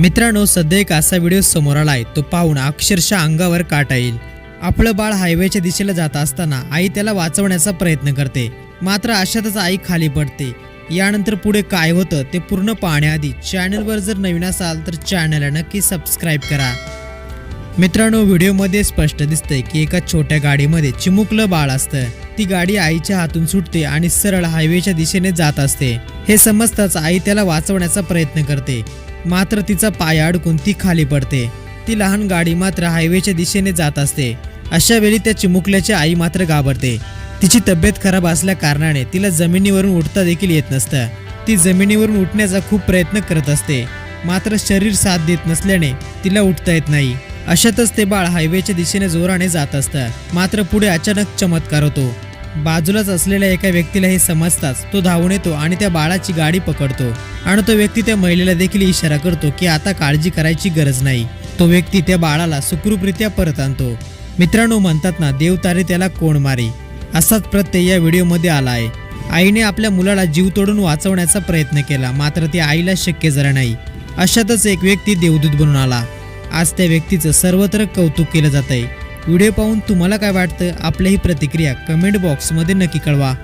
मित्रांनो सध्या एक असा व्हिडिओ समोर आला आहे तो पाहून अक्षरशः अंगावर काटा येईल. आपलं बाळ हायवेच्या दिशेला जात असताना आई त्याला वाचवण्याचा प्रयत्न करते. मात्र अशातच आई खाली पडते. यानंतर पुढे काय होतं ते पूर्ण पाहण्याआधी चॅनलवर जर नवीन असाल तर चॅनलला नक्की सबस्क्राईब करा. मित्रांनो व्हिडिओमध्ये स्पष्ट दिसतंय की एका छोट्या गाडीमध्ये चिमुकलं बाळ असतं. ती गाडी आईच्या हातून सुटते आणि सरळ हायवेच्या दिशेने जात असते. हे समजताच आई त्याला वाचवण्याचा प्रयत्न करते. मात्र तिचा पाय अडकून ती खाली पडते. ती लहान गाडी मात्र हायवेच्या दिशेने जात असते. अशा वेळी त्या चिमुकल्याची आई मात्र घाबरते. तिची तब्येत खराब असल्या कारणाने तिला जमिनीवरून उठता देखील येत नसतं. ती जमिनीवरून उठण्याचा खूप प्रयत्न करत असते. मात्र शरीर साथ देत नसल्याने तिला उठता येत नाही. अशातच ते बाळ हायवेच्या दिशेने जोराने जात असतं मात्र पुढे अचानक चमत्कार होतो. बाजूलाच असलेल्या एका व्यक्तीला हे समजताच तो धावून येतो आणि त्या बाळाची गाडी पकडतो. आणि तो व्यक्ती त्या महिलेला देखील इशारा करतो की आता काळजी करायची गरज नाही. तो व्यक्ती त्या बाळाला सुखरूपरित्या परत आणतो. मित्रांनो म्हणतात ना देव तारे त्याला कोण मारी? असाच प्रत्यय या व्हिडिओमध्ये आला आहे. आईने आपल्या मुलाला जीव तोडून वाचवण्याचा प्रयत्न केला मात्र ते आईला शक्य जरा नाही. अशातच एक व्यक्ती देवदूत बनून आला. आज त्या व्यक्तीचं सर्वत्र कौतुक केलं जात आहे व्हिडिओ पाहून तुम्हाला काय वाटतं? आपल्याही प्रतिक्रिया कमेंट बॉक्समध्ये नक्की कळवा.